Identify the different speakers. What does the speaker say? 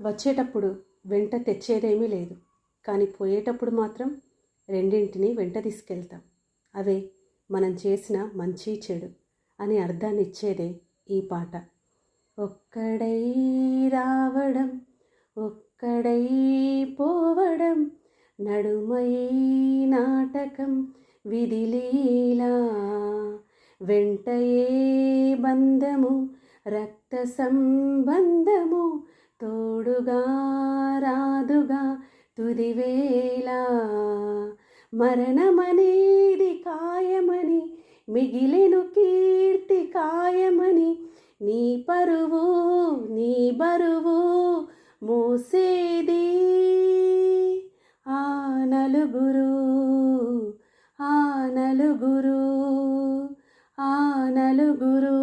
Speaker 1: వచ్చేటప్పుడు వెంట తెచ్చేదేమీ లేదు. కానీ పోయేటప్పుడు మాత్రం రెండింటిని వెంట తీసుకెళ్తాం. అవే మనం చేసిన మంచి చెడు అని అర్థాన్ని ఇచ్చేదే ఈ పాట. ఒక్కడై రావడం ఒక్కడై పోవడం నడుమై నాటకం విధిలీలా. వెంటయే బంధము రక్త సంబంధము తోడుగా రాదుగా తుదివేళ. మరణమనేది కాయమని మిగిలెను కీర్తి కాయమని నీ పరువు నీ బరువు మోసేది. ఆ నలుగురు ఆ నలుగురు ఆ నలుగురు ఆ నలుగురు.